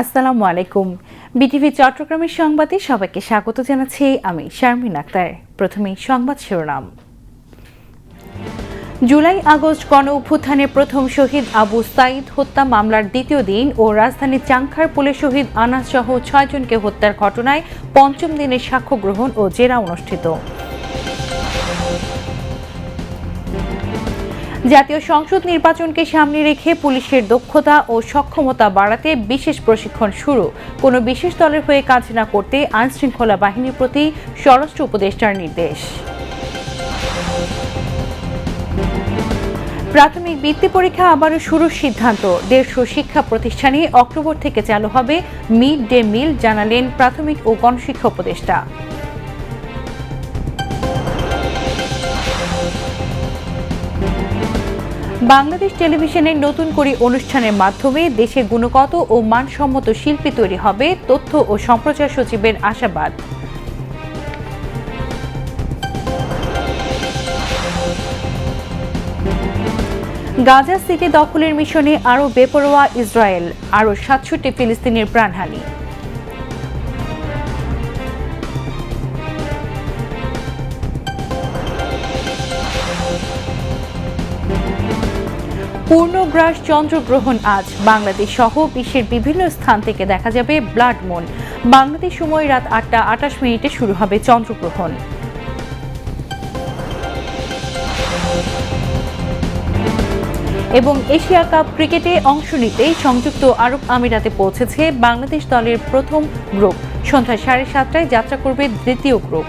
আসসালামু আলাইকুম। বিটিভি চট্টগ্রামের সংবাদে সবাইকে স্বাগত জানাচ্ছি আমি শারমিন আক্তার। প্রথমে সংবাদ শিরোনাম। জুলাই আগস্ট গণ অভ্যুত্থানে প্রথম শহীদ আবু সাইদ হত্যা মামলার দ্বিতীয় দিন ও রাজধানীর চাংখার পুলে শহীদ আনাস সহ ছয়জনকে হত্যার ঘটনায় পঞ্চম দিনের সাক্ষ্য গ্রহণ ও জেরা অনুষ্ঠিত। জাতীয় সংসদ নির্বাচনকে সামনে রেখে পুলিশের দক্ষতা ও সক্ষমতা বাড়াতে বিশেষ প্রশিক্ষণ শুরু। কোনো বিশেষ দলের হয়ে কাজ না করতে আইনশৃঙ্খলা বাহিনীর প্রতি স্বরাষ্ট্র উপদেষ্টার নির্দেশ। প্রাথমিক বৃত্তি পরীক্ষা আবারও শুরুর সিদ্ধান্ত। দেড়শো শিক্ষা প্রতিষ্ঠানে অক্টোবর থেকে চালু হবে মিড ডে মিল, জানালেন প্রাথমিক ও গণশিক্ষা উপদেষ্টা। বাংলাদেশ টেলিভিশনের নতুন করে অনুষ্ঠানের মাধ্যমে দেশে গুণগত ও মানসম্মত শিল্পী তৈরি হবে তথ্য ও সম্প্রচার সচিবের আশাবাদ। গাজা সিটি দখলের মিশনে আরও বেপরোয়া ইসরায়েল, আরও সাতষট্টি ফিলিস্তিনের প্রাণহানি। পূর্ণগ্রাস চন্দ্রগ্রহণ আজ। বাংলাদেশ সহ বিশ্বের বিভিন্ন স্থান থেকে দেখা যাবে ব্লাড মুন। বাংলাদেশ সময় রাত আটটা আটাশ মিনিটে শুরু হবে চন্দ্রগ্রহণ। এবং এশিয়া কাপ ক্রিকেটে অংশ নিতে সংযুক্ত আরব আমিরাতে পৌঁছেছে বাংলাদেশ দলের প্রথম গ্রুপ। সন্ধ্যা সাড়ে সাতটায় যাত্রা করবে দ্বিতীয় গ্রুপ।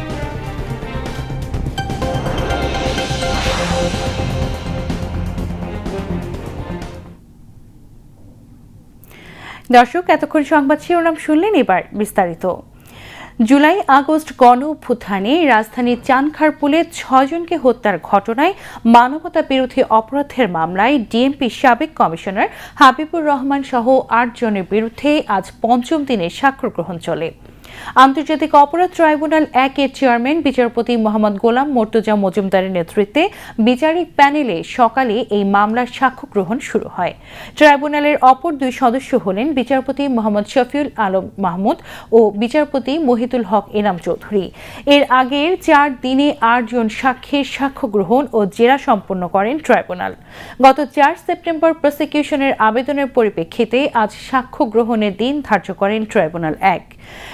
দর্শক, এতক্ষণ সংবাদ শিরোনাম শুনলেন এবার বিস্তারিত। জুলাই আগস্ট গণ অভ্যুত্থানে রাজধানীর চানখারপুলে ছয়জনকে হত্যার ঘটনায় মানবতা বিরোধী অপরাধের মামলায় ডিএমপি সাবেক কমিশনার হাবিবুর রহমান সহ আটজনের বিরুদ্ধে আজ পঞ্চম দিনে স্বাক্ষর গ্রহণ চলে। আন্তর্জাতিক অপরাধ ট্রাইব্যুনাল এক এর চেয়ারম্যান, বিচারপতি মোহাম্মদ গোলাম মর্তুজা মজুমদারের নেতৃত্বে বিচারিক প্যানেলে সকালে এই মামলার সাক্ষ্য গ্রহণ শুরু হয়। ট্রাইব্যুনালের অপর দুই সদস্য হলেন বিচারপতি মোহাম্মদ শফিউল আলম মাহমুদ ও বিচারপতি মহিতুল হক এনাম চৌধুরী। এর আগের চার দিনে আটজন সাক্ষীর সাক্ষ্য গ্রহণ ও জেরা সম্পন্ন করেন ট্রাইব্যুনাল। গত চার সেপ্টেম্বর প্রসিকিউশনের আবেদনের পরিপ্রেক্ষিতে আজ সাক্ষ্য গ্রহণের দিন ধার্য করেন ট্রাইব্যুনাল এক।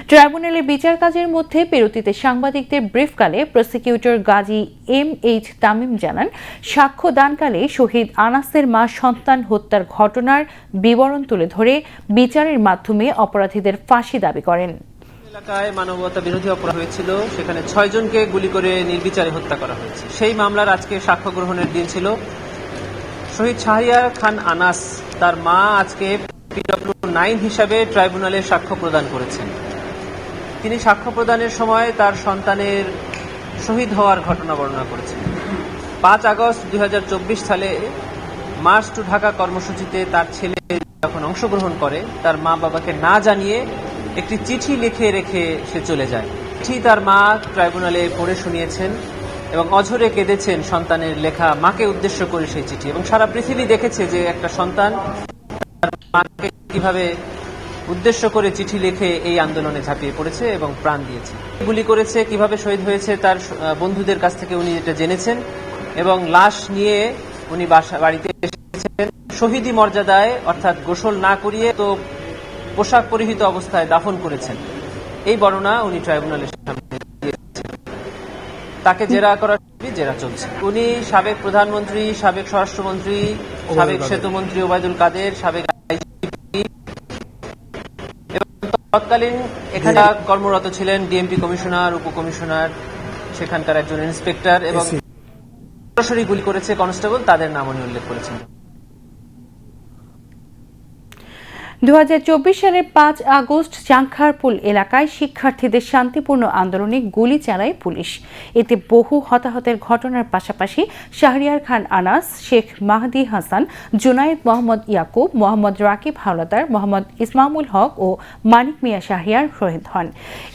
ট্রাইব্যুনালের বিচার কাজের মধ্যে বিরতিতে সাংবাদিকদের ব্রিফকালে prosecutor Gazi M H Tamim জানান, সাক্ষ্য দানকালে শহীদ আনাসের মা সন্তান হত্যার ঘটনার বিবরণ তুলে ধরে বিচারের মাধ্যমে অপরাধীদের ফাঁসি দাবি করেন। এলাকায় মানবতা বিরোধী অপরাধ হয়েছিল, সেখানে ছয় জনকে গুলি করে নির্বিচারে হত্যা করা হয়েছে। সেই মামলার আজকে সাক্ষ্য গ্রহণের দিন ছিল। শহীদ শাহরিয়ার খান আনাস তার মা আজকে পিডব্লিউ নাইন হিসাবে ট্রাইব্যুনালে সাক্ষ্য প্রদান করেছেন। তিনি সাক্ষ্য প্রদানের সময় তার সন্তানের শহীদ হওয়ার ঘটনা বর্ণনা করেছেন। পাঁচ আগস্ট দুই হাজার চব্বিশ সালে মার্চ টু ঢাকা কর্মসূচিতে তার ছেলে যখন অংশগ্রহণ করে, তার মা বাবাকে না জানিয়ে একটি চিঠি লিখে রেখে সে চলে যায়। চিঠি তার মা ট্রাইব্যুনালে পড়ে শুনিয়েছেন এবং অঝরে কেঁদেছেন সন্তানের লেখা মাকে উদ্দেশ্য করে সেই চিঠি। এবং সারা পৃথিবী দেখেছে যে একটা সন্তান তার মাকে কীভাবে উদ্দেশ্য করে চিঠি লিখে এই আন্দোলনে ঝাঁপিয়ে পড়েছে এবং প্রাণ দিয়েছে। গুলি করেছে কীভাবে শহীদ হয়েছে তার বন্ধুদের কাছ থেকে উনি এটা জেনেছেন এবং লাশ নিয়ে উনি বাসা বাড়িতে এসেছেন। শহীদি মর্যাদায় অর্থাৎ গোসল না করিয়ে তো পোশাক পরিহিত অবস্থায় দাফন করেছেন। এই বর্ণনা উনি ট্রাইব্যুনালের সামনে তাকে জেরা করার জেরা চলছে। উনি সাবেক প্রধানমন্ত্রী সাবেক স্বরাষ্ট্রমন্ত্রী সাবেক সেতুমন্ত্রী ওবায়দুল কাদের সাবেক তৎকালীন এখানে কর্মরত ছিলেন ডিএমপি কমিশনার উপ কমিশনার সেখানকার একজন ইন্সপেক্টর এবং সরাসরি গুলি করেছে কনস্টেবল তাদের নাম উনি উল্লেখ করেছেন। দু হাজার চব্বিশ সালের পাঁচ আগস্ট চাংখারপুল এলাকায় শিক্ষার্থীদের শান্তিপূর্ণ আন্দোলনে গুলি চালায় পুলিশ। এতে বহু হতাহতের ঘটনার পাশাপাশি শাহরিয়ার খান আনাস, শেখ মাহদি হাসান, জুনায়েদ মোহাম্মদ ইয়াকুব, মোহাম্মদ রাকিব হাওলাদার, মোহাম্মদ ইসমামুল হক ও মানিক মিয়া শাহরিয়ার শহীদ হন।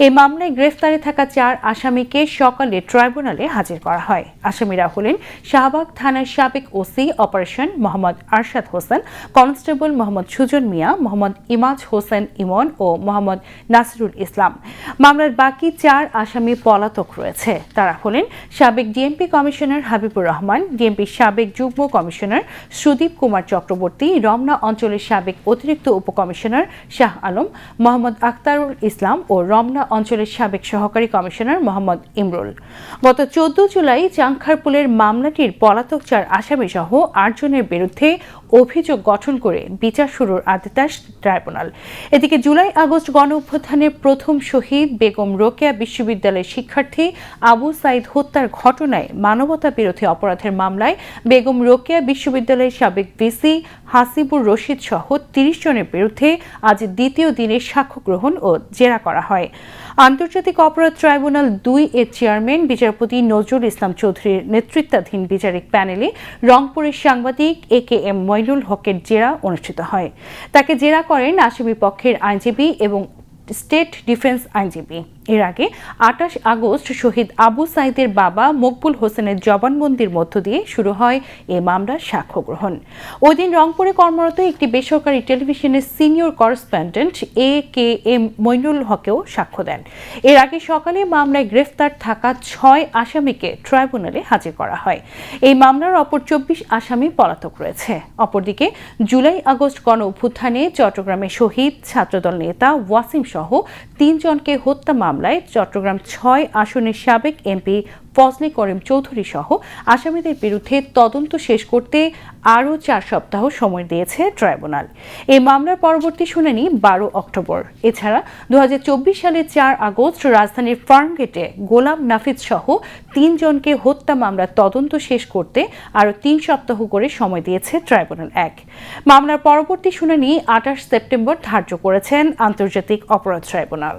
এই মামলায় গ্রেফতারে থাকা চার আসামিকে সকালে ট্রাইব্যুনালে হাজির করা হয়। আসামিরা হলেন শাহবাগ থানার সাবেক OC operation Mohammad Arshad Hossain, constable Mohammad Sujan Mia, Mohammad Imaj Hossain Imon ও মোহাম্মদ নাসিরুল ইসলাম। মামলার বাকি চার আসামি পলাতক রয়েছে। তারা হলেন সাবেক ডিএমপি কমিশনার হাবিবুর রহমান ডিএমপির সাবেক যুগ্ম কমিশনার সুদীপ কুমার চক্রবর্তী, রমনা অঞ্চলের সাবেক অতিরিক্ত উপকমিশনার শাহ আলম, মোহাম্মদ আখতারুল ইসলাম ও রমনা অঞ্চলের সাবেক সহকারী কমিশনার মোহাম্মদ ইমরুল। গত চোদ্দ জুলাই চাংখারপুলের মামলাটির পলাতক চার আসামি সহ আটজনের বিরুদ্ধে অভিযোগ গঠন করে বিচার শুরুর আদেশ ট্রাইব্যুনাল। এদিকে জুলাই আগস্ট গণ অভ্যুত্থানের প্রথম শহীদ বেগম রোকেয়া বিশ্ববিদ্যালয়ের শিক্ষার্থী আবু সাইদ হত্যার ঘটনায় মানবতা বিরোধী অপরাধের মামলায় বেগম রোকেয়া বিশ্ববিদ্যালয়ের সাবেক ভিসি হাসিবুর রশিদ সহ তিরিশ জনের বিরুদ্ধে আজ দ্বিতীয় দিনে সাক্ষ্য গ্রহণ ও জেরা করা হয়। আন্তর্জাতিক অপরাধ ট্রাইব্যুনাল দুই এর চেয়ারম্যান বিচারপতি নজরুল ইসলাম চৌধুরীর নেতৃত্বাধীন বিচারিক প্যানেলে রংপুরের সাংবাদিক এ কে এম মইনুল হকের জেরা অনুষ্ঠিত হয়। তাকে জেরা করেন আসামি পক্ষের আইনজীবী এবং স্টেট ডিফেন্স আইনজীবী। এর আগে আটাশ আগস্ট শহীদ আবু সাইদের বাবা মকবুল হোসেনের জবানবন্দির মধ্য দিয়ে শুরু হয় এ মামলার সাক্ষ্য গ্রহণ ওই দিন রংপুরে কর্মরত একটি বেসরকারি টেলিভিশনের senior correspondent A K M Moinul হকেও সাক্ষ্য দেন। এর আগে সকালে মামলায় গ্রেফতার থাকা ছয় আসামিকে ট্রাইব্যুনালে হাজির করা হয়। এই মামলার অপর চব্বিশ আসামি পলাতক রয়েছে। অপরদিকে জুলাই আগস্ট গণ অভ্যুত্থানে চট্টগ্রামে শহীদ ছাত্রদল নেতা ওয়াসিম সহ তিনজনকে হত্যা মামলায় চট্টগ্রাম ছয় আসনের সাবেক এমপি ফজলে করিম চৌধুরী সহ আসামিদের বিরুদ্ধে তদন্ত শেষ করতে আরও চার সপ্তাহ সময় দিয়েছে ট্রাইব্যুনাল। এই মামলার পরবর্তী শুনানি বারো অক্টোবর। এছাড়া দু হাজার চব্বিশ সালের চার আগস্ট রাজধানীর ফার্মগেটে গোলাম নাফিজ সহ তিনজনকে হত্যা মামলার তদন্ত শেষ করতে আরও তিন সপ্তাহ করে সময় দিয়েছে ট্রাইব্যুনাল এক। মামলার পরবর্তী শুনানি আঠাশ সেপ্টেম্বর ধার্য করেছেন আন্তর্জাতিক অপরাধ ট্রাইব্যুনাল।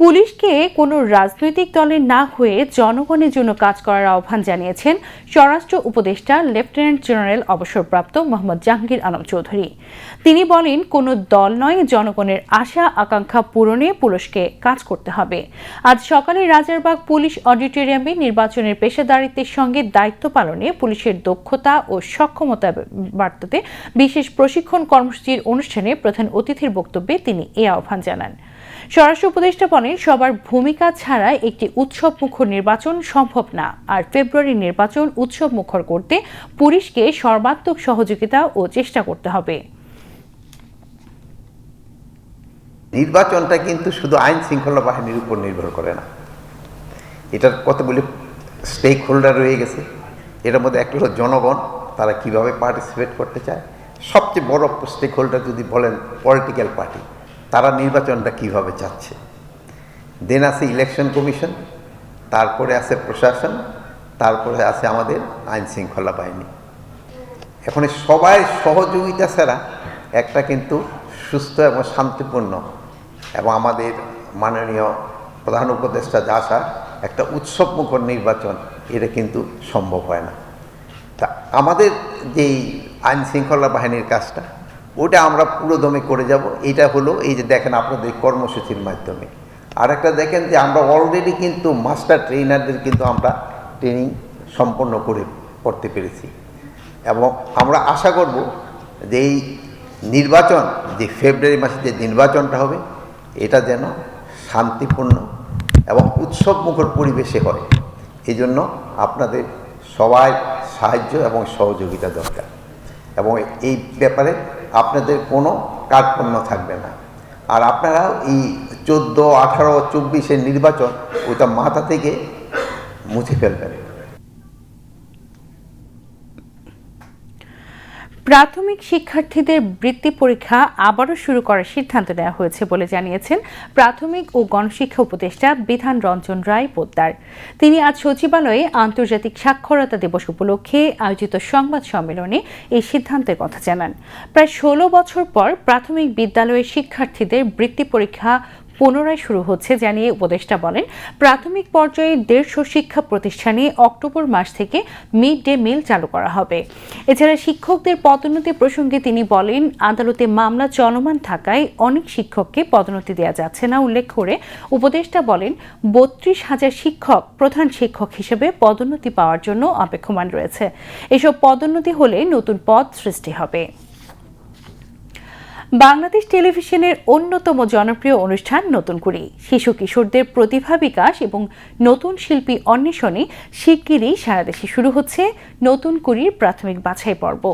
পুলিশকে কোনো রাজনৈতিক দলের না হয়ে জনগণের জন্য কাজ করার আহ্বান জানিয়েছেন স্বরাষ্ট্র উপদেষ্টা লেফটেন্যান্ট জেনারেল অবসরপ্রাপ্ত মোহাম্মদ জাহাঙ্গীর আলম চৌধুরী। তিনি বলেন, কোনো দল নয়, জনগণের আশা, আকাঙ্ক্ষা পূরণে পুলিশকে কাজ করতে হবে। আজ সকালে রাজারবাগ পুলিশ অডিটোরিয়ামে নির্বাচনের পেশাদারিত্বের সঙ্গে দায়িত্ব পালনে পুলিশের দক্ষতা ও সক্ষমতা বার্তাতে বিশেষ প্রশিক্ষণ কর্মসূচির অনুষ্ঠানে প্রধান অতিথির বক্তব্যে তিনি এ আহ্বান জানান। স্বরাষ্ট্র উপদেষ্টা বলেন, সবার ভূমিকা ছাড়া একটি উৎসব মুখর নির্বাচন সম্ভব না। আর ফেব্রুয়ারি নির্বাচন উৎসব মুখর করতে পুলিশকে সর্বাত্মক সহযোগিতা ও চেষ্টা করতে হবে। নির্বাচনটা কিন্তু শুধু আইন শৃঙ্খলা বাহিনীর উপর নির্ভর করে না। এটার কতগুলি স্টেক হোল্ডার রয়ে গেছে, এটার মধ্যে একটা হলো জনগণ, তারা কীভাবে পার্টিসিপেট করতে চায়। সবচেয়ে বড় স্টেক হোল্ডার যদি বলেন পলিটিক্যাল পার্টি তারা নির্বাচনটা কীভাবে চাচ্ছে? দেন আছে ইলেকশন কমিশন তারপরে আছে প্রশাসন, তারপরে আছে আমাদের আইন শৃঙ্খলা বাহিনী। এখন সবাই সহযোগিতা ছাড়া একটা কিন্তু সুস্থ এবং শান্তিপূর্ণ এবং আমাদের মাননীয় প্রধান উপদেষ্টা যা আসা একটা উৎসবমুখর নির্বাচন, এটা কিন্তু সম্ভব হয় না। তা আমাদের যেই আইন শৃঙ্খলা বাহিনীর কাজটা ওটা আমরা পুরোদমে করে যাব। এটা হলো এই যে দেখেন আপনাদের কর্মসূচির মাধ্যমে। আর একটা দেখেন যে আমরা অলরেডি কিন্তু মাস্টার ট্রেনারদের কিন্তু আমরা ট্রেনিং সম্পন্ন করে করতে পেরেছি। এবং আমরা আশা করব যে এই নির্বাচন, যে ফেব্রুয়ারি মাসে যে নির্বাচনটা হবে, এটা যেন শান্তিপূর্ণ এবং উৎসবমুখর পরিবেশে হয়। এই জন্য আপনাদের সবাই সাহায্য এবং সহযোগিতা দরকার। এবং এই ব্যাপারে আপনাদের কোনো কার্পণ্য থাকবে না। আর আপনারা এই চোদ্দ, আঠারো, চব্বিশের নির্বাচন ওটা মাথা থেকে মুছে ফেলবেন। প্রাথমিক শিক্ষার্থীদের বৃত্তি পরীক্ষা আবারও শুরু করার সিদ্ধান্ত নেওয়া হয়েছে বলে জানিয়েছেন প্রাথমিক ও গণশিক্ষা উপদেষ্টা বিধান রঞ্জন রায় পোদ্দার। তিনি আজ সচিবালয়ে আন্তর্জাতিক সাক্ষরতা দিবস উপলক্ষে আয়োজিত সংবাদ সম্মেলনে এই সিদ্ধান্তের কথা জানান। প্রায় ষোলো বছর পর প্রাথমিক বিদ্যালয়ের শিক্ষার্থীদের বৃত্তি পরীক্ষা পুনরায় শুরু হচ্ছে জানিয়ে উপদেষ্টা বলেন, প্রাথমিক পর্যায়ে দেড়শো শিক্ষা প্রতিষ্ঠানে অক্টোবর মাস থেকে মিড ডে মিল চালু করা হবে। এছাড়া শিক্ষকদের পদোন্নতি প্রসঙ্গে তিনি বলেন, আদালতে মামলা চলমান থাকায় অনেক শিক্ষককে পদোন্নতি দেওয়া যাচ্ছে না উল্লেখ করে উপদেষ্টা বলেন, বত্রিশ হাজার শিক্ষক প্রধান শিক্ষক হিসেবে পদোন্নতি পাওয়ার জন্য অপেক্ষমান রয়েছে। এসব পদোন্নতি হলে নতুন পদ সৃষ্টি হবে। বাংলাদেশ টেলিভিশনের অন্যতম জনপ্রিয় অনুষ্ঠান নতুন কুড়ি শিশু কিশোরদের প্রতিভা বিকাশ এবং নতুন শিল্পী অন্বেষণে শিগগিরই সারা দেশে শুরু হচ্ছে নতুন কুড়ির প্রাথমিক বাছাই পর্ব।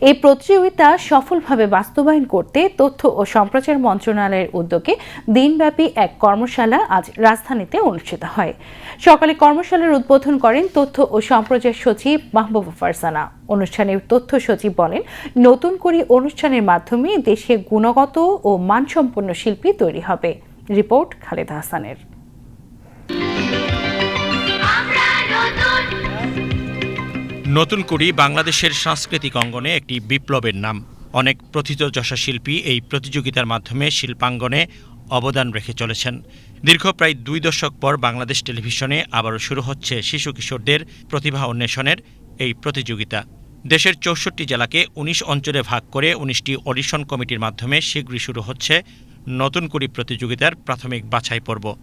এই প্রতিযোগিতা সফলভাবে বাস্তবায়ন করতে তথ্য ও সম্প্রচার মন্ত্রণালয়ের উদ্যোগে দিনব্যাপী এক কর্মশালা আজ রাজধানীতে অনুষ্ঠিত হয়। সকালে কর্মশালার উদ্বোধন করেন তথ্য ও সম্প্রচার সচিব মাহবুবা ফারসানা অনুষ্ঠানের তথ্য সচিব বলেন নতুন করে অনুষ্ঠানের মাধ্যমে দেশে গুণগত ও মানসম্পন্ন শিল্পী তৈরি হবে। রিপোর্ট খালেদা হাসানের। নতুন কুড়ি বাংলাদেশের সাংস্কৃতিক অঙ্গনে একটি বিপ্লবের নাম। অনেক প্রথিতযশা শিল্পী এই প্রতিযোগিতার মাধ্যমে শিল্পাঙ্গনে অবদান রেখে চলেছেন। দীর্ঘ প্রায় দুই দশক পর বাংলাদেশ টেলিভিশনে আবারও শুরু হচ্ছে শিশু কিশোরদের প্রতিভা অন্বেষণের এই প্রতিযোগিতা। দেশের চৌষট্টি জেলাকে ১৯ অঞ্চলে ভাগ করে উনিশটি অডিশন কমিটির মাধ্যমে শীঘ্রই শুরু হচ্ছে নতুন কুড়ি প্রতিযোগিতার প্রাথমিক বাছাই পর্ব।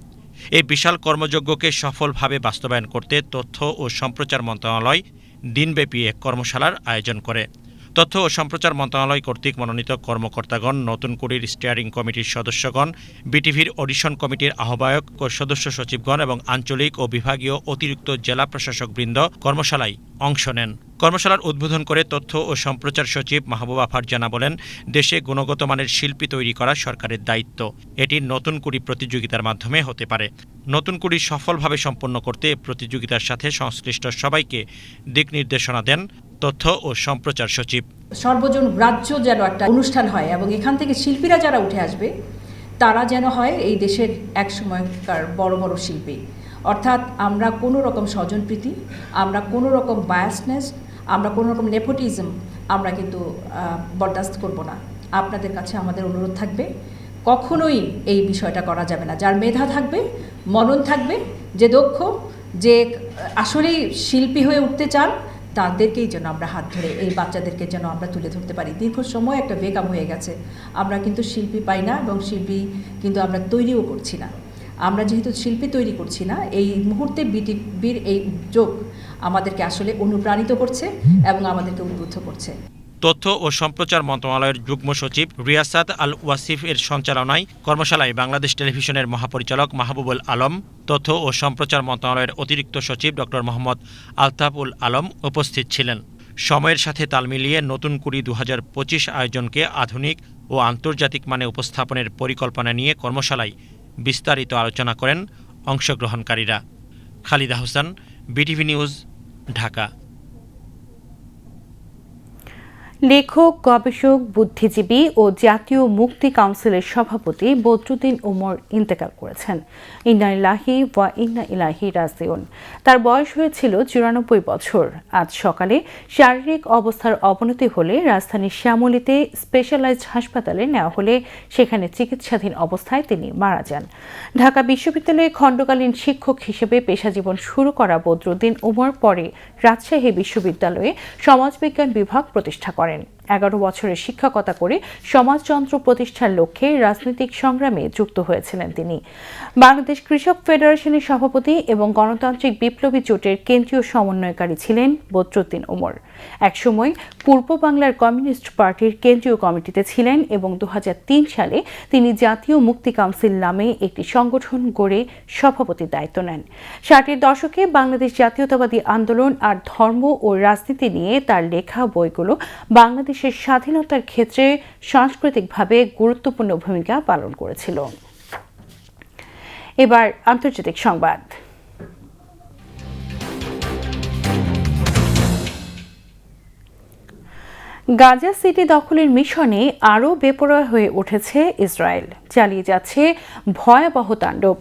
এই বিশাল কর্মযজ্ঞকে সফলভাবে বাস্তবায়ন করতে তথ্য ও সম্প্রচার মন্ত্রণালয় দিনব্যাপী এক কর্মশালার আয়োজন করে। তথ্য ও সম্প্রচার মন্ত্রণালয় কর্তৃক মনোনীত কর্মকর্তাগণ, নতুন কুড়ির স্টিয়ারিং কমিটির সদস্যগণ, বিটিভির অডিশন কমিটির আহ্বায়ক ও সদস্য সচিবগণ এবং আঞ্চলিক ও বিভাগীয় অতিরিক্ত জেলা প্রশাসকবৃন্দ কর্মশালায় অংশ নেন। কর্মশালার উদ্বোধন করে তথ্য ও সম্প্রচার সচিব মাহবুবা ফারজানা বলেন, দেশে গুণগত মানের শিল্পী তৈরি করা সরকারের দায়িত্ব। এটি নতুন কুড়ি প্রতিযোগিতার মাধ্যমে হতে পারে। নতুন কুড়ি সফলভাবে সম্পন্ন করতে প্রতিযোগিতার সাথে সংশ্লিষ্ট সবাইকে দিক নির্দেশনা দেন তথ্য ও সম্প্রচার সচিব। সর্বজন গ্রাহ্য যেন একটা অনুষ্ঠান হয় এবং এখান থেকে শিল্পীরা যারা উঠে আসবে, তারা যেন হয় এই দেশের এক সময়কার বড় বড় শিল্পী। অর্থাৎ আমরা কোনো রকম স্বজনপ্রীতি, আমরা কোনো রকম বায়াসনেস আমরা কোনো রকম নেপোটিজম আমরা কিন্তু বরদাস্ত করব না। আপনাদের কাছে আমাদের অনুরোধ থাকবে কখনোই এই বিষয়টা করা যাবে না। যার মেধা থাকবে, মনন থাকবে, যে দক্ষ, যে আসলেই শিল্পী হয়ে উঠতে চান, তাদেরকেই যেন আমরা হাত ধরে, এই বাচ্চাদেরকে যেন আমরা তুলে ধরতে পারি। দীর্ঘ সময় একটা বেকাম হয়ে গেছে। আমরা কিন্তু শিল্পী পাই না এবং শিল্পী কিন্তু আমরা তৈরিও করছি না। আমরা যেহেতু শিল্পী তৈরি করছি না, এই মুহূর্তে বিটিভির এই উদ্যোগ আমাদেরকে আসলে অনুপ্রাণিত করছে এবং আমাদেরকে উদ্বুদ্ধ করছে। তথ্য ও সম্প্রচার মন্ত্রণালয়ের যুগ্ম সচিব রিয়াসাত আল ওয়াসিফ এর সঞ্চালনায় কর্মশালায় বাংলাদেশ টেলিভিশনের মহাপরিচালক মাহবুবুল আলম, তথ্য ও সম্প্রচার মন্ত্রণালয়ের অতিরিক্ত সচিব ডক্টর মোহাম্মদ আলতাফুল আলম উপস্থিত ছিলেন। সময়ের সাথে তাল মিলিয়ে নতুন কুড়ি দু আয়োজনকে আধুনিক ও আন্তর্জাতিক মানে উপস্থাপনের পরিকল্পনা নিয়ে কর্মশালায় বিস্তারিত আলোচনা করেন অংশগ্রহণকারীরা। Khalida Hossain, BTV news, Dhaka. লেখক, গবেষক, বুদ্ধিজীবী ও জাতীয় মুক্তি কাউন্সিলের সভাপতি বদরুদ্দিন ওমর ইন্তেকাল করেছেন। ইন্না ইলাহি ওয়া ইন্না ইলাহি রাজিউন। তার বয়স হয়েছিল চুরানব্বই বছর। আজ সকালে শারীরিক অবস্থার অবনতি হলে রাজধানীর শ্যামলীতে স্পেশালাইজড হাসপাতালে নেওয়া হলে সেখানে চিকিৎসাধীন অবস্থায় তিনি মারা যান। ঢাকা বিশ্ববিদ্যালয়ে খণ্ডকালীন শিক্ষক হিসেবে পেশাজীবন শুরু করা বদরুদ্দিন ওমর পরে রাজশাহী বিশ্ববিদ্যালয়ে সমাজবিজ্ঞান বিভাগ প্রতিষ্ঠা করেন। এগারো বছরের শিক্ষকতা করে সমাজযন্ত্র প্রতিষ্ঠার লক্ষ্যে রাজনৈতিক সংগ্রামে যুক্ত হয়েছিলেন তিনি। বাংলাদেশ কৃষক ফেডারেশনের সভাপতি এবং গণতান্ত্রিক বিপ্লবী জোটের কেন্দ্রীয় সমন্বয়কারী ছিলেন বদরুদ্দিন ওমর। একসময় পূর্ব বাংলার কমিউনিস্ট পার্টির কেন্দ্রীয় কমিটিতে ছিলেন এবং দু হাজার তিন সালে তিনি জাতীয় মুক্তি কাউন্সিল নামে একটি সংগঠন গড়ে সভাপতির দায়িত্ব নেন। ষাটের দশকে বাংলাদেশ জাতীয়তাবাদী আন্দোলন আর ধর্ম ও রাজনীতি নিয়ে তার লেখা বইগুলো বাংলাদেশের স্বাধীনতার ক্ষেত্রে সাংস্কৃতিকভাবে গুরুত্বপূর্ণ ভূমিকা পালন করেছিল। এবার আন্তর্জাতিক সংবাদ। গাজা সিটি দখলের মিশনে আরও বেপরোয়া হয়ে উঠেছে ইসরায়েল। চালিয়ে যাচ্ছে ভয়াবহ তাণ্ডব।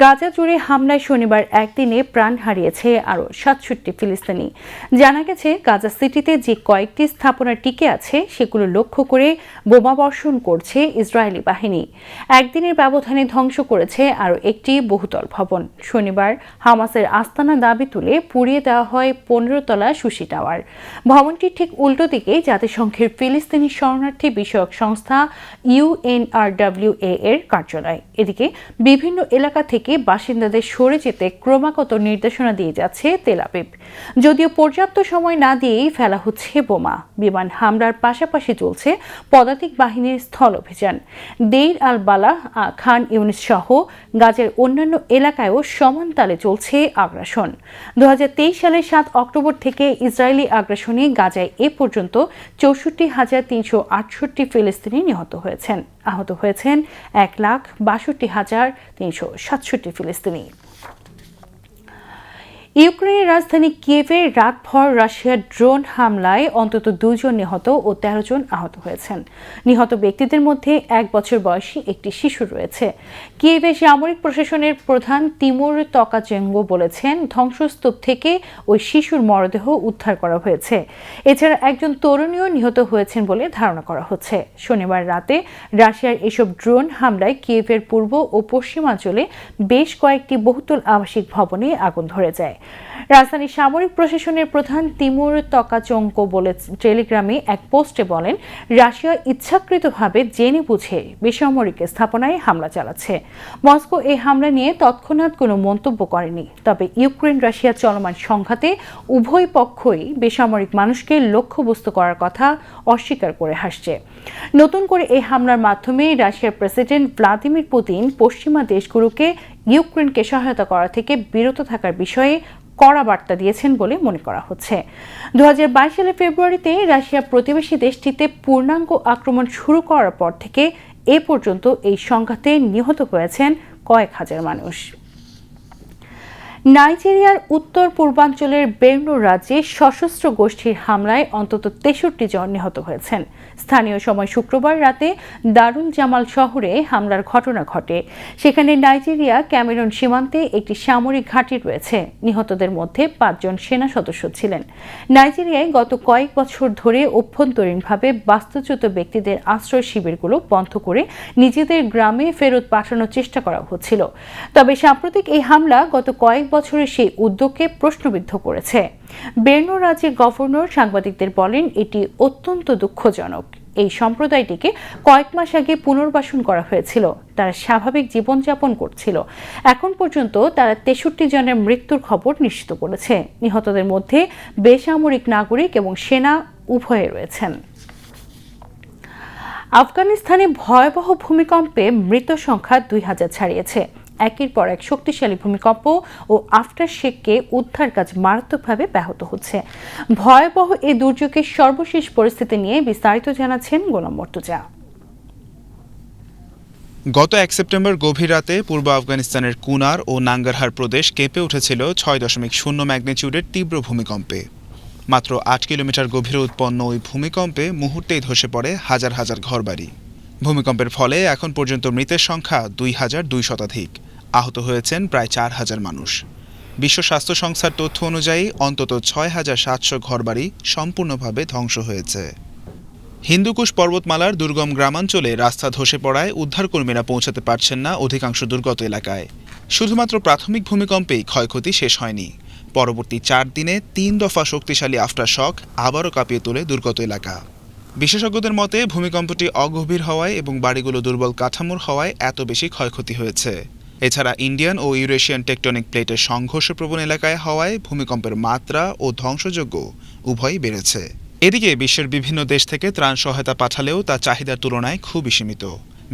গাজা জুড়ে হামলায় শনিবার একদিনে প্রাণ হারিয়েছে আরও সাতষট্টি ফিলিস্তিনি। জানা গেছে, গাজা সিটিতে যে কয়েকটি স্থাপনা টিকে আছে, সেগুলো লক্ষ্য করে বোমা বর্ষণ করছে ইসরায়েলি বাহিনী। একদিনের ব্যবধানে ধ্বংস করেছে আরও একটি বহুতল ভবন। শনিবার হামাসের আস্তানা দাবি তুলে পুড়িয়ে দেওয়া হয় পনেরো তলা সুশি টাওয়ার। ভবনটির ঠিক উল্টো দিকে জাতিসংঘের ফিলিস্তিনি শরণার্থী বিষয়ক সংস্থা ইউএনআরডব্লিউএ এর কার্যালয়। এদিকে বিভিন্ন এলাকা থেকে বাসিন্দাদের সরে যেতে ক্রমাগত নির্দেশনা দিয়ে যাচ্ছে তেলাপিব যদিও পর্যাপ্ত সময় না দিয়েই ফেলা হচ্ছে বোমা। বিমান হামলার পাশাপাশি চলছে পদাতিক বাহিনীর স্থল অভিযান। দেইর আল বালা খান ইউনিস সহ গাজের অন্যান্য এলাকায়ও সমান তালে চলছে আগ্রাসন। দু হাজার তেইশ সালের সাত অক্টোবর থেকে ইসরায়েলি আগ্রাসনে গাজায় এ পর্যন্ত চৌষট্টি হাজার তিনশো আটষট্টি ফিলিস্তিনি নিহত হয়েছেন। আহত হয়েছেন এক লাখ বাষট্টি হাজার তিনশো সাতষট্টি ফিলিস্তিনি। ইউক্রেনের রাজধানী কিয়েভে রাতভর রাশিয়ার ড্রোন হামলায় অন্তত দুজন নিহত ও তেরো জন আহত হয়েছেন। নিহত ব্যক্তিদের মধ্যে এক বছর বয়সী একটি শিশু রয়েছে। কিয়েভে সামরিক প্রশাসনের প্রধান তিমুর তকাচেঙ্গো বলেছেন, ধ্বংসস্তূপ থেকে ওই শিশুর মরদেহ উদ্ধার করা হয়েছে। এছাড়া একজন তরুণীও নিহত হয়েছেন বলে ধারণা করা হচ্ছে। শনিবার রাতে রাশিয়ার এসব ড্রোন হামলায় কিয়েভের পূর্ব ও পশ্চিমাঞ্চলে বেশ কয়েকটি বহুতল আবাসিক ভবনে আগুন ধরে যায়। রাজধানীর সামরিক প্রশাসনের প্রধান তিমুর তকাচঙ্কো বলে টেলিগ্রামে এক পোস্টে বলেন, রাশিয়া ইচ্ছাকৃতভাবে জেনে বুঝে বেসামরিক স্থাপনায় হামলা চালাচ্ছে। মস্কো এই হামলা নিয়ে তৎক্ষণাৎ কোনো মন্তব্য করেনি। তবে ইউক্রেন রাশিয়া চলমান সংঘাতে উভয় পক্ষই বেসামরিক মানুষকে লক্ষ্যবস্তু করার কথা অস্বীকার করে হাসছে। নতুন করে এই হামলার মাধ্যমে রাশিয়ার প্রেসিডেন্ট ভ্লাদিমির পুতিন পশ্চিমা দেশগুলোকে ইউক্রেনকে সহায়তা করা থেকে বিরত থাকার বিষয়ে কড়া বার্তা দিয়েছেন বলে মনে করা হচ্ছে। দু হাজার বাইশ সালের ফেব্রুয়ারিতে রাশিয়া প্রতিবেশী দেশটিতে পূর্ণাঙ্গ আক্রমণ শুরু করার পর থেকে এ পর্যন্ত এই সংঘাতে নিহত হয়েছেন কয়েক হাজার মানুষ। নাইজেরিয়ার উত্তর পূর্বাঞ্চলের বেরনো রাজ্যে সশস্ত্র গোষ্ঠীর হামলায় অন্তত তেষট্টি জন নিহত হয়েছেন। স্থানীয় সময় শুক্রবার রাতে দারুল জামাল শহরে হামলার ঘটনা ঘটে। সেখানে নাইজেরিয়া ক্যামেরন সীমান্তে একটি সামরিক ঘাঁটি রয়েছে। নিহতদের মধ্যে পাঁচজন সেনা সদস্য ছিলেন। নাইজেরিয়ায় গত কয়েক বছর ধরে অভ্যন্তরীণভাবে বাস্তুচ্যুত ব্যক্তিদের আশ্রয় শিবিরগুলো বন্ধ করে নিজেদের গ্রামে ফেরত পাঠানোর চেষ্টা করা হচ্ছিল। তবে সাম্প্রতিক এই হামলা গত কয়েক বছরের সেই উদ্যোগকে প্রশ্নবিদ্ধ করেছে। বের্নো রাজ্যের গভর্নর সাংবাদিকদের বলেন, এটি অত্যন্ত দুঃখজনক। এই সম্প্রদায়টিকে কয়েক মাস আগে পুনর্বাসন করা হয়েছিল। তারা স্বাভাবিক জীবনযাপন করছিল। এখন পর্যন্ত তারা তেষট্টি জনের মৃত্যুর খবর নিশ্চিত করেছে। নিহতদের মধ্যে বেসামরিক নাগরিক এবং সেনা উভয়ে রয়েছেন। আফগানিস্তানে ভয়াবহ ভূমিকম্পে মৃত সংখ্যা দুই হাজার ছাড়িয়েছে। একের পর এক শক্তিশালী ভূমিকম্প ও আফটার শেককে উদ্ধার কাজ মারাত্মকভাবে ব্যাহত হচ্ছে। ভয়াবহ এই দুর্যোগের সর্বশেষ পরিস্থিতি নিয়ে বিস্তারিত জানাচ্ছেন গোলাম মর্তুজা। গত এক সেপ্টেম্বর গভীর রাতে পূর্ব আফগানিস্তানের কুনার ও নাঙ্গারহার প্রদেশ কেঁপে উঠেছিল ছয় দশমিক শূন্য ম্যাগনিটিউডের তীব্র ভূমিকম্পে। মাত্র আট কিলোমিটার গভীরে উৎপন্ন ওই ভূমিকম্পে মুহূর্তেই ধসে পড়ে হাজার হাজার ঘরবাড়ি। ভূমিকম্পের ফলে এখন পর্যন্ত মৃতের সংখ্যা দুই হাজার দুই শতাধিক। আহত হয়েছেন প্রায় চার হাজার মানুষ। বিশ্ব স্বাস্থ্য সংস্থার তথ্য অনুযায়ী অন্তত ছয় হাজার সাতশো ঘরবাড়ি সম্পূর্ণভাবে ধ্বংস হয়েছে। হিন্দুকুশ পর্বতমালার দুর্গম গ্রামাঞ্চলে রাস্তা ধসে পড়ায় উদ্ধারকর্মীরা পৌঁছাতে পারছেন না অধিকাংশ দুর্গত এলাকায়। শুধুমাত্র প্রাথমিক ভূমিকম্পেই ক্ষয়ক্ষতি শেষ হয়নি। পরবর্তী চার দিনে তিন দফা শক্তিশালী আফটার শক আবারও কাঁপিয়ে তোলে দুর্গত এলাকা। বিশেষজ্ঞদের মতে, ভূমিকম্পটি অগভীর হওয়ায় এবং বাড়িগুলো দুর্বল কাঠামোর হওয়ায় এত বেশি ক্ষয়ক্ষতি হয়েছে। এছাড়া ইন্ডিয়ান ও ইউরেশিয়ান টেকটনিক প্লেটের সংঘর্ষপ্রবণ এলাকায় হওয়ায় ভূমিকম্পের মাত্রা ও ধ্বংসযোগ্য উভয়ই বেড়েছে। এদিকে বিশ্বের বিভিন্ন দেশ থেকে ত্রাণ সহায়তা পাঠালেও তা চাহিদার তুলনায় খুবই সীমিত।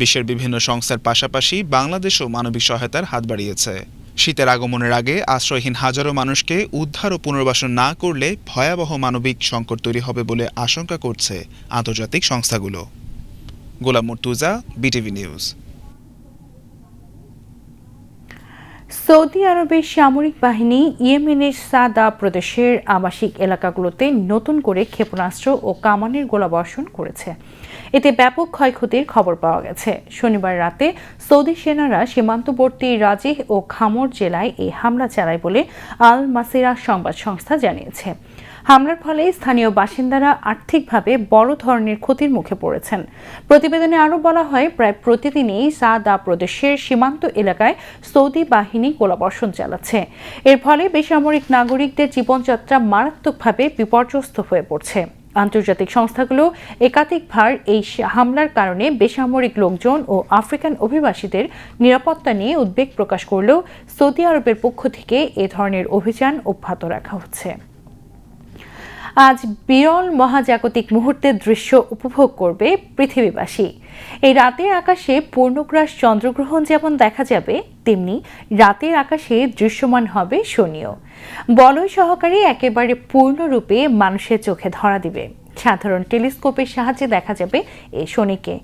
বিশ্বের বিভিন্ন সংস্থার পাশাপাশি বাংলাদেশও মানবিক সহায়তার হাত বাড়িয়েছে। শীতের আগমনের আগে আশ্রয়হীন হাজারো মানুষকে উদ্ধার ও পুনর্বাসন না করলে ভয়াবহ মানবিক সংকট তৈরি হবে বলে আশঙ্কা করছে আন্তর্জাতিক সংস্থাগুলো। Golam Murtuza, BTV news. Saudi আরবের সামরিক বাহিনী ইয়েমেনের সাদা প্রদেশের আবাসিক এলাকাগুলোতে নতুন করে ক্ষেপণাস্ত্র ও কামানের গোলাবর্ষণ করেছে। এতে ব্যাপক ক্ষয়ক্ষতির খবর পাওয়া গেছে। শনিবার রাতে সৌদি সেনারা সীমান্তবর্তী রাজিহ ও খামর জেলায় এই হামলা চালায় বলে আল মাসিরা সংবাদ সংস্থা জানিয়েছে। হামলার ফলে স্থানীয় বাসিন্দারা আর্থিকভাবে বড় ধরনের ক্ষতির মুখে পড়েছেন। প্রতিবেদনে আরও বলা হয়, প্রায় প্রতিদিনই সাদা প্রদেশের সীমান্ত এলাকায় সৌদি বাহিনী গোলাবর্ষণ চালাচ্ছে। এর ফলে বেসামরিক নাগরিকদের জীবনযাত্রা মারাত্মকভাবে বিপর্যস্ত হয়ে পড়ছে। আন্তর্জাতিক সংস্থাগুলো একাধিকবার এই হামলার কারণে বেসামরিক লোকজন ও আফ্রিকান অভিবাসীদের নিরাপত্তা নিয়ে উদ্বেগ প্রকাশ করলেও সৌদি আরবের পক্ষ থেকে এ ধরনের অভিযান অব্যাহত রাখা হচ্ছে। আজ বিরল মহাজাগতিক মুহূর্তের দৃশ্য উপভোগ করবে পৃথিবীবাসী। এই রাতের আকাশে পূর্ণগ্রাস চন্দ্রগ্রহণ যেমন দেখা যাবে, তেমনি রাতের আকাশে দৃশ্যমান হবে শনিও। বলয় সহকারে একেবারে পূর্ণরূপে মানুষের চোখে ধরা দিবে। সাধারণ টেলিস্কোপের সাহায্যে দেখা যাবে এই শনিকে।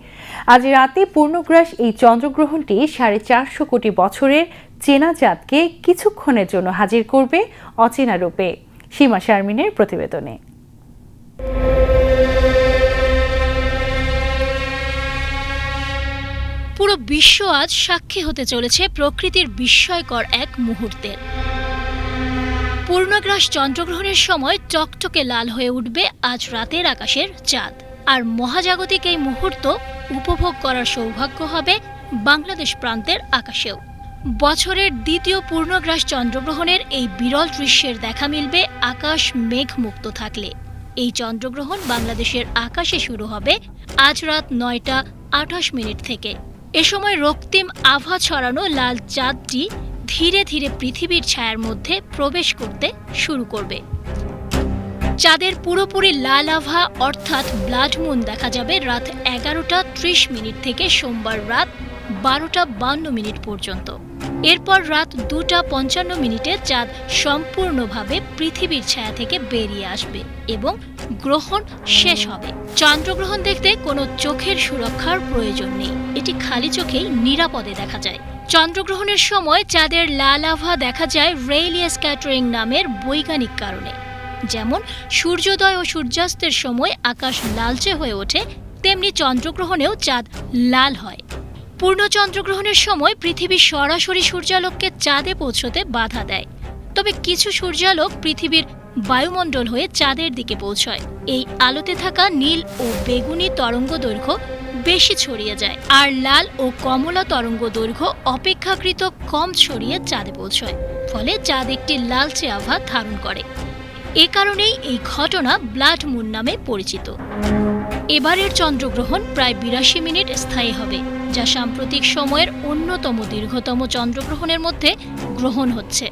আজ রাতে পূর্ণগ্রাস এই চন্দ্রগ্রহণটি সাড়ে চারশো কোটি বছরের চেনা চাঁদকে কিছুক্ষণের জন্য হাজির করবে অচেনা রূপে। সীমা শারমিনের প্রতিবেদনে। পুরো বিশ্ব আজ সাক্ষী হতে চলেছে প্রকৃতির বিস্ময়কর এক মুহূর্তের পূর্ণগ্রাস চন্দ্রগ্রহণের সময় টকটকে লাল হয়ে উঠবে আজ রাতের আকাশের চাঁদ। আর মহাজাগতিক এই মুহূর্ত উপভোগ করার সৌভাগ্য হবে বাংলাদেশ প্রান্তের আকাশেও। বছরের দ্বিতীয় পূর্ণগ্রাস চন্দ্রগ্রহণের এই বিরল দৃশ্যের দেখা মিলবে আকাশ মেঘমুক্ত থাকলে। এই চন্দ্রগ্রহণ বাংলাদেশের আকাশে শুরু হবে আজ রাত নয়টা আঠাশ মিনিট থেকে। এ সময় রক্তিম আভা ছড়ানো লাল চাঁদটি ধীরে ধীরে পৃথিবীর ছায়ার মধ্যে প্রবেশ করতে শুরু করবে। চাঁদের পুরোপুরি লাল আভা অর্থাৎ ব্লাড মুন দেখা যাবে রাত এগারোটা ত্রিশ মিনিট থেকে সোমবার রাত বারোটা বান্ন মিনিট পর্যন্ত। এরপর রাত দুটা পঞ্চান্ন মিনিটে চাঁদ সম্পূর্ণভাবে পৃথিবীর ছায়া থেকে বেরিয়ে আসবে এবং গ্রহণ শেষ হবে। চন্দ্রগ্রহণ দেখতে কোনো চোখের সুরক্ষার প্রয়োজন নেই। এটি খালি চোখেই নিরাপদে দেখা যায়। চন্দ্রগ্রহণের সময় চাঁদের লাল আভা দেখা যায় রেইলিয়া স্ক্যাটারিং নামের বৈজ্ঞানিক কারণে। যেমন, সূর্যোদয় ও সূর্যাস্তের সময় আকাশ লালচে হয়ে ওঠে, তেমনি চন্দ্রগ্রহণেও চাঁদ লাল হয়। পূর্ণ চন্দ্রগ্রহণের সময় পৃথিবী সরাসরি সূর্যালোককে চাঁদে পৌঁছতে বাধা দেয়। তবে কিছু সূর্যালোক পৃথিবীর বায়ুমণ্ডল হয়ে চাঁদের দিকে পৌঁছয়। এই আলোতে থাকা নীল ও বেগুনি তরঙ্গ দৈর্ঘ্য বেশি ছড়িয়ে যায় আর লাল ও কমলা তরঙ্গ দৈর্ঘ্য অপেক্ষাকৃত কম ছড়িয়ে চাঁদে পৌঁছয়, ফলে চাঁদ একটি লালচে আভা ধারণ করে। এ কারণেই এই ঘটনা ব্লাড মুন নামে পরিচিত। এবারের চন্দ্রগ্রহণ প্রায় বিরাশি মিনিট স্থায়ী হবে। যা সাম্প্রতিক সময়ের অন্যতম দীর্ঘতম চন্দ্রগ্রহণের মধ্যে গ্রহণ হচ্ছে।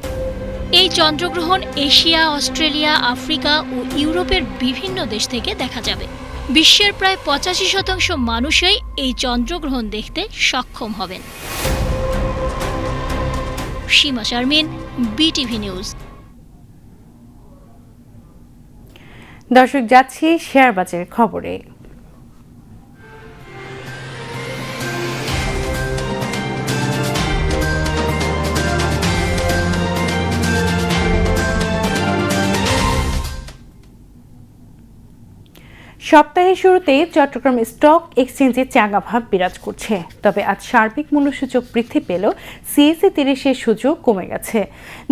এই চন্দ্রগ্রহণ এশিয়া, অস্ট্রেলিয়া, আফ্রিকা ও ইউরোপের বিভিন্ন দেশ থেকে দেখা যাবে। বিশ্বের প্রায় পঁচাশি শতাংশ মানুষই এই চন্দ্রগ্রহণ দেখতে সক্ষম হবেন। Sima Sharmin, BTV news. দর্শক, যাচ্ছি শেয়ার বাজারের খবরে। সপ্তাহের শুরুতে চট্টগ্রাম স্টক এক্সচেঞ্জে চাঙা ভাব বিরাজ করছে। তবে আজ সার্বিক মূল্যসূচক বৃদ্ধি পেলেও সিএসসি তিরিশের সূচক কমে গেছে।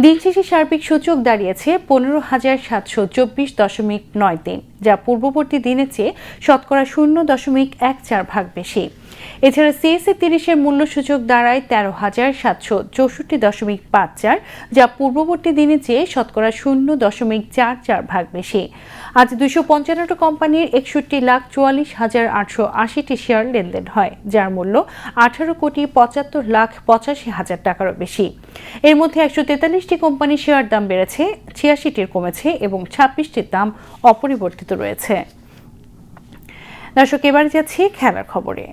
দিন শেষে সার্বিক সূচক দাঁড়িয়েছে পনেরো হাজার সাতশো চব্বিশ দশমিক নয় তিন, যা পূর্ববর্তী দিনের চেয়ে শতকরা শূন্য দশমিক এক চার ভাগ বেশি। এছাড়া সিএসসি তিরিশের মূল্যসূচক দাঁড়ায় তেরো হাজার সাতশো চৌষট্টি দশমিক পাঁচ চার, যা পূর্ববর্তী দিনের চেয়ে শতকরা শূন্য দশমিক চার চার ভাগ বেশি। আজ দুশো পঞ্চান্নটা কোম্পানির একষট্টি লাখ চুয়াল্লিশ হাজার আটশো আশিটি শেয়ার লেনদেন হয়, যার মূল্য আঠারো কোটি পঁচাত্তর লাখ পঁচাশি হাজার টাকারও বেশি। এর মধ্যে একশো তেতাল্লিশটি কোম্পানির শেয়ার দাম বেড়েছে, ছিয়াশিটির কমেছে এবং ছাব্বিশটির দাম অপরিবর্তিত রয়েছে। দর্শক, এবার যাচ্ছি খেলার খবরে।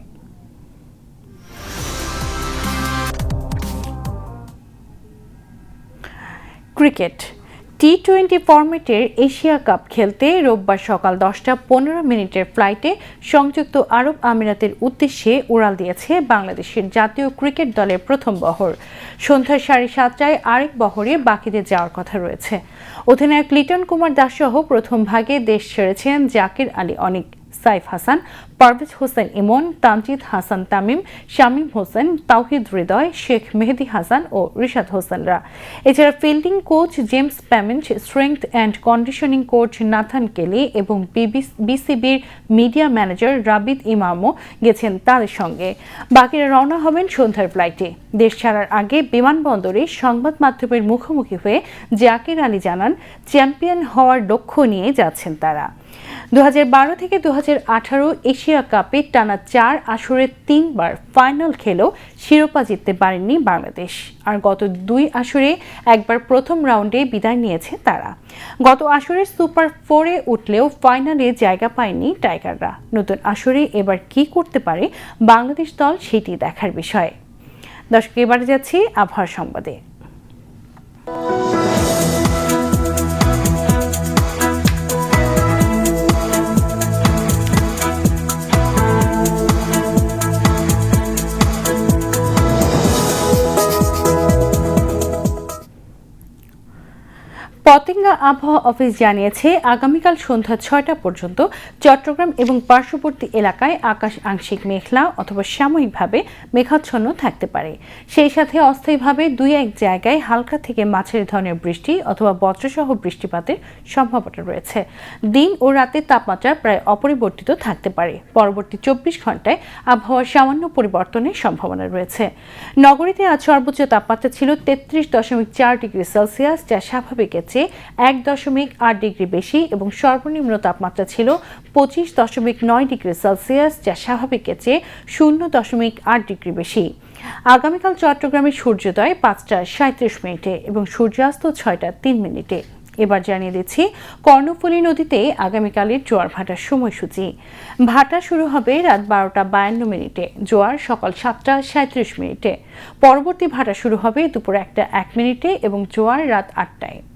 ক্রিকেট টি টোয়েন্টি ফরম্যাটের এশিয়া কাপ খেলতে রোববার সকাল দশটা পনেরো মিনিটের ফ্লাইটে সংযুক্ত আরব আমিরাতের উদ্দেশ্যে উড়াল দিয়েছে বাংলাদেশের জাতীয় ক্রিকেট দলের প্রথম বহর। সন্ধ্যা সাড়ে সাতটায় আরেক বহরে বাকিদের যাওয়ার কথা রয়েছে। অধিনায়ক লিটন কুমার দাস সহ প্রথম ভাগে দেশ ছেড়েছেন জাকির আলী অনিক। সাইফ হাসান, পারভেজ হোসেন ইমন, তামজিদ হাসান তামিম, শামীম হোসেন, তাওহিদ হৃদয়, শেখ মেহেদি হাসান ও রিশাদ হোসেনরা। এছাড়া fielding coach James Pamment, strength and conditioning coach Nathan Kelly এবং বিসিবির মিডিয়া ম্যানেজার রাবিদ ইমামও গেছেন তাদের সঙ্গে। বাকিরা রওনা হবেন সন্ধ্যার ফ্লাইটে। দেশ ছাড়ার আগে বিমানবন্দরে সংবাদ মাধ্যমের মুখোমুখি হয়ে জাকির আলী জানান, চ্যাম্পিয়ন হওয়ার লক্ষ্য নিয়ে যাচ্ছেন তারা। দু হাজার বারো থেকে দু হাজার আঠারো এশিয়া কাপে টানা চার আসরে তিনবার ফাইনাল খেলেও শিরোপা জিততে পারেননি বাংলাদেশ। আর গত দুই আসরে একবার প্রথম রাউন্ডে বিদায় নিয়েছে তারা। গত আসরে সুপার ফোরে উঠলেও ফাইনালে জায়গা পায়নি টাইগাররা। নতুন আসরে এবার কি করতে পারে বাংলাদেশ দল সেটি দেখার বিষয়। দর্শক, এবারে যাচ্ছি আবহাওয়ার সংবাদে। পতেঙ্গা আবহাওয়া অফিস জানিয়েছে, আগামীকাল সন্ধ্যা ছয়টা পর্যন্ত চট্টগ্রাম এবং পার্শ্ববর্তী এলাকায় আকাশ আংশিক মেঘলা অথবা সাময়িকভাবে মেঘাচ্ছন্ন থাকতে পারে। সেই সাথে অস্থায়ীভাবে দুই এক জায়গায় হালকা থেকে মাঝারি ধরনের বৃষ্টি অথবা বজ্রসহ বৃষ্টিপাতের সম্ভাবনা রয়েছে। দিন ও রাতের তাপমাত্রা প্রায় অপরিবর্তিত থাকতে পারে। পরবর্তী চব্বিশ ঘন্টায় আবহাওয়ার সামান্য পরিবর্তনের সম্ভাবনা রয়েছে। নগরীতে আজ সর্বোচ্চ তাপমাত্রা ছিল তেত্রিশ দশমিক চার ডিগ্রি সেলসিয়াস, যা স্বাভাবিকের চেয়ে এক দশমিক আট ডিগ্রি বেশি এবং সর্বনিম্ন তাপমাত্রা ছিল পঁচিশ দশমিক নয় ডিগ্রি সেলসিয়াস, যা স্বাভাবিকের চেয়ে শূন্য দশমিক আট ডিগ্রি বেশি। আগামীকাল চট্টগ্রামে সূর্যোদয় পাঁচটা সাঁত্রিশ মিনিটে এবং সূর্যাস্ত ছয়টা তিন মিনিটে। এবার জানিয়ে দিচ্ছি, কর্ণফুলী নদীতে আগামীকালের জোয়ার ভাটার সময়সূচি। ভাটা শুরু হবে রাত বারোটা বায়ান্ন মিনিটে, জোয়ার সকাল সাতটা সাঁত্রিশ মিনিটে। পরবর্তী ভাটা শুরু হবে দুপুর একটা এক মিনিটে এবং জোয়ার রাত আটটায়।